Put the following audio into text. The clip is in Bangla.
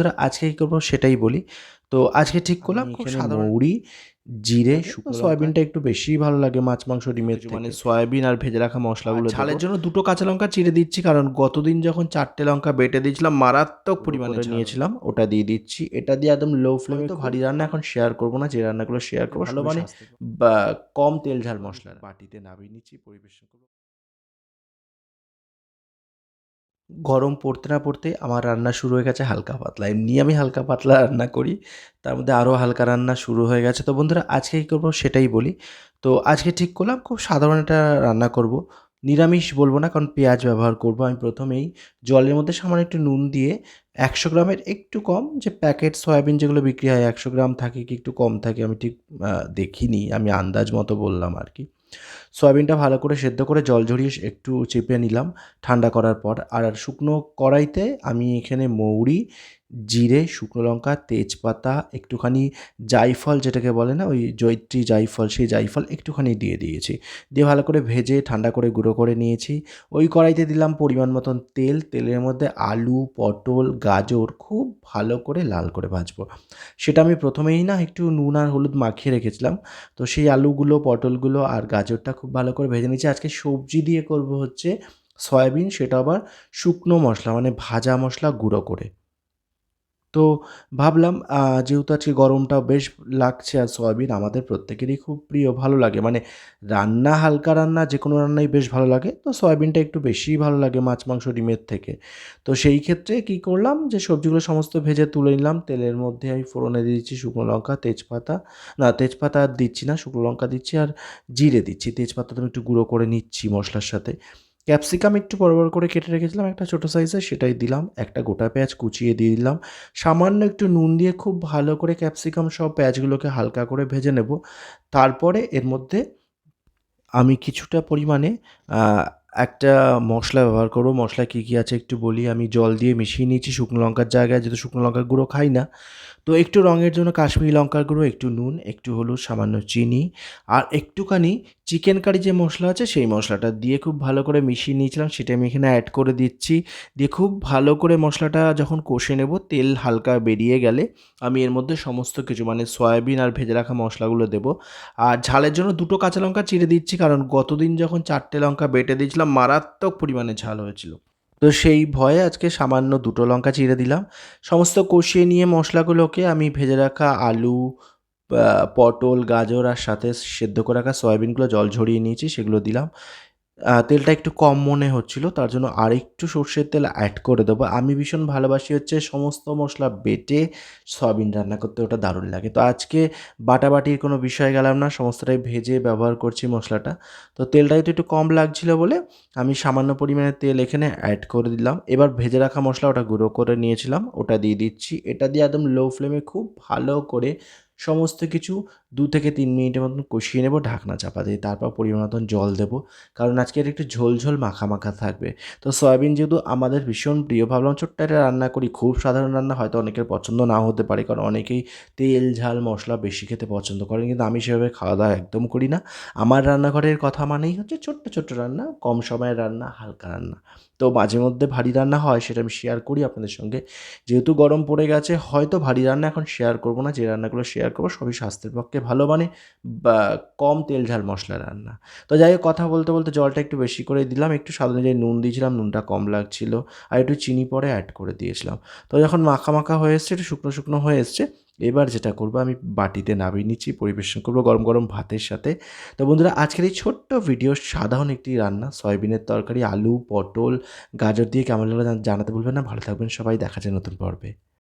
বন্ধুরা আজকে কী করব সেটাই বলি। তো আজকে ঠিক করলাম খুব সাধারণ মৌরি জিরে শুকনো সয়াবিনটা একটু বেশি ভালো লাগে মাছ মাংস ডিমের মানে সয়াবিন আর ভেজে রাখা মশলাগুলো ঝালের জন্য দুটো কাঁচা লঙ্কা চিড়ে দিচ্ছি কারণ গতদিন যখন চারটে লঙ্কা বেটে দিয়েছিলাম মারাত্মক পরিমাণে নিয়েছিলাম ওটা দিয়ে দিচ্ছি। এটা দিয়ে একদম লো ফ্লেমে তো ভারী রান্না এখন শেয়ার করব না যে রান্নাগুলো শেয়ার করব ভালো মানে কম তেল ঝাল মশলা বাটিতে নামিয়ে নিচ্ছি পরিবেশন করব। গরম পড়তে না পড়তে আমার রান্না শুরু হয়ে গেছে হালকা পাতলা। এমনি আমি হালকা পাতলা রান্না করি, তার মধ্যে আরও হালকা রান্না শুরু হয়ে গেছে। তো বন্ধুরা, আজকে কী করব সেটাই বলি। তো আজকে ঠিক করলাম, খুব সাধারণ একটা রান্না করব। নিরামিষ বলব না, কারণ পেঁয়াজ ব্যবহার করব আমি প্রথমেই। জলের মধ্যে সামান্য একটু নুন দিয়ে একশো গ্রামের একটু কম, যে প্যাকেট সয়াবিন যেগুলো বিক্রি হয় একশো গ্রাম থাকে কি একটু কম থাকে আমি ঠিক দেখিনি, আমি আন্দাজ মতো বললাম আর কি। সয়াবিনটা ভালো করে সেদ্ধ করে জল ঝরিয়ে একটু চেপে নিলাম ঠান্ডা করার পর। আর শুকনো কড়াইতে আমি এখানে মৌরি জিরে, শুকনো লঙ্কা, তেজপাতা, একটুখানি জাইফল যেটাকে বলে না, ওই জৈত্রী জাইফল সেই জাইফল একটুখানি দিয়ে দিয়েছি। দিয়ে ভালো করে ভেজে ঠান্ডা করে গুঁড়ো করে নিয়েছি। ওই কড়াইতে দিলাম পরিমাণ মতন তেল। তেলের মধ্যে আলু, পটল, গাজর খুব ভালো করে লাল করে ভাজবো। সেটা আমি প্রথমেই না একটু নুন আর হলুদ মাখিয়ে রেখেছিলাম। তো সেই আলুগুলো, পটলগুলো আর গাজরটা খুব ভালো করে ভেজে নিয়েছি। আজকে সবজি দিয়ে করব হচ্ছে সয়াবিন, সেটা আবার শুকনো মশলা মানে ভাজা মশলা গুঁড়ো করে। তো ভাবলাম যেহেতু আজকে গরমটা বেশ লাগছে আর সয়াবিন আমাদের প্রত্যেকেরই খুব প্রিয়, ভালো লাগে। মানে রান্না, হালকা রান্না যে কোনো রান্নাই বেশ ভালো লাগে। তো সয়াবিনটা একটু বেশিই ভালো লাগে মাছ, মাংস, ডিমের থেকে। তো সেই ক্ষেত্রে কি করলাম যে সবজিগুলো সমস্ত ভেজে তুলে নিলাম। তেলের মধ্যে আমি ফোড়নে দিচ্ছি শুকনো লঙ্কা, তেজপাতা। না, তেজপাতা আর দিচ্ছি না, শুকনো লঙ্কা দিচ্ছি আর জিরে দিচ্ছি। তেজপাতা আমি একটু গুঁড়ো করে নিচ্ছি মশলার সাথে। ক্যাপসিকাম একটু বড় বড় করে কেটে রেখেছিলাম, একটা ছোটো সাইজে সেটাই দিলাম, একটা গোটা পেঁয়াজ কুচিয়ে দিয়ে দিলাম। সামান্য একটু নুন দিয়ে খুব ভালো করে ক্যাপসিকাম সব পেঁয়াজগুলোকে হালকা করে ভেজে নেব। তারপরে এর মধ্যে আমি কিছুটা পরিমাণে একটা মশলা ব্যবহার করব। মশলা কী কী আছে একটু বলি। আমি জল দিয়ে মিশিয়ে নিয়েছি। শুকনো লঙ্কার জায়গায় যেহেতু শুকনো লঙ্কার গুঁড়ো খাই না। তো একটু রঙের জন্য কাশ্মীরি লঙ্কার গুঁড়ো, একটু নুন, একটু হলুদ, সামান্য চিনি আর একটুখানি চিকেন কারি যে মশলা আছে সেই মশলাটা দিয়ে খুব ভালো করে মিশিয়ে নিয়েছিলাম। সেটা আমি এখানে অ্যাড করে দিচ্ছি। দিয়ে খুব ভালো করে মশলাটা যখন কষে নেব, তেল হালকা বেরিয়ে গেলে আমি এর মধ্যে সমস্ত কিছু মানে সয়াবিন আর ভেজে রাখা মশলাগুলো দেবো। আর ঝালের জন্য দুটো কাঁচা লঙ্কা চিড়ে দিচ্ছি। কারণ গতদিন যখন চারটে লঙ্কা বেটে দিয়েছিলাম মারাত্মক পরিমাণে ঝাল হয়েছিল। তো সেই ভয়ে আজকে সামান্য দুটো লঙ্কা চিড়ে দিলাম। সমস্ত কষিয়ে নিয়ে মশলাগুলোকে আমি ভেজে রাখা আলু পটল, গাজর আর সাথে সেদ্ধ করে রাখা সয়াবিনগুলো জল ঝরিয়ে নিয়েছি, সেগুলো দিলাম। তেলটা একটু কম মনে হচ্ছিল, তার জন্য আরেকটু সর্ষের তেল অ্যাড করে দেবো। আমি ভীষণ ভালোবাসি হচ্ছে সমস্ত মশলা বেটে সয়াবিন রান্না করতে, ওটা দারুণ লাগে। তো আজকে বাটাবাটির কোনো বিষয় গেলাম না, সমস্তটাই ভেজে ব্যবহার করছি মশলাটা। তো তেলটা একটু একটু কম লাগছিল বলে আমি সামান্য পরিমাণে তেল এখানে অ্যাড করে দিলাম। এবার ভেজে রাখা মশলা ওটা গুঁড়ো করে নিয়েছিলাম, ওটা দিয়ে দিচ্ছি। এটা দিয়ে একদম লো ফ্লেমে খুব ভালো করে সমস্ত কিছু দু থেকে তিন মিনিটের মতন কষিয়ে নেব, ঢাকনা চাপা দিয়ে, তারপর পরিমাণ মতন জল দেবো। কারণ আজকে এর একটু ঝোল ঝোল মাখা মাখা থাকবে। তো সয়াবিন যেহেতু আমাদের ভীষণ প্রিয়, ভাবলাম ছোট্ট একটা রান্না করি। খুব সাধারণ রান্না, হয়তো অনেকের পছন্দ নাও হতে পারে। কারণ অনেকেই তেল, ঝাল, মশলা বেশি খেতে পছন্দ করেন, কিন্তু আমি সেভাবে খাওয়া দাওয়া একদম করি না। আমার রান্নাঘরের কথা মানেই হচ্ছে ছোট্ট ছোট্ট রান্না, কম সময়ের রান্না, হালকা রান্না। তো মাঝে মধ্যে ভারী রান্না হয়, সেটা আমি শেয়ার করি আপনাদের সঙ্গে। যেহেতু গরম পড়ে গেছে, হয়তো ভারী রান্না এখন শেয়ার করব না, যে রান্নাগুলো শেয়ার করব, সবই স্বাস্থ্যের পক্ষে ভালো মানে কম তেল ঝাল মশলা রান্না। তো যাই হোক, কথা বলতে বলতে জলটা একটু বেশি করে দিলাম, একটু স্বাদ অনুযায়ী নুন দিয়েছিলাম, নুনটা কম লাগছিল আর একটু চিনি পরে অ্যাড করে দিয়েছিলাম। তো যখন মাখা মাখা হয়ে এসছে, একটু শুকনো শুকনো হয়ে এসছে, এবার যেটা করব আমি বাটিতে নামিয়ে নিচ্ছি, পরিবেশন করব গরম গরম ভাতের সাথে। তো বন্ধুরা, আজকের এই ছোট্ট ভিডিও সাধারণ একটি রান্না, সয়াবিনের তরকারি, আলু, পটল, গাজর দিয়ে কেমন লাগল জানাতে ভুলবেন না। ভালো থাকবেন সবাই, দেখা যায় নতুন পর্বে।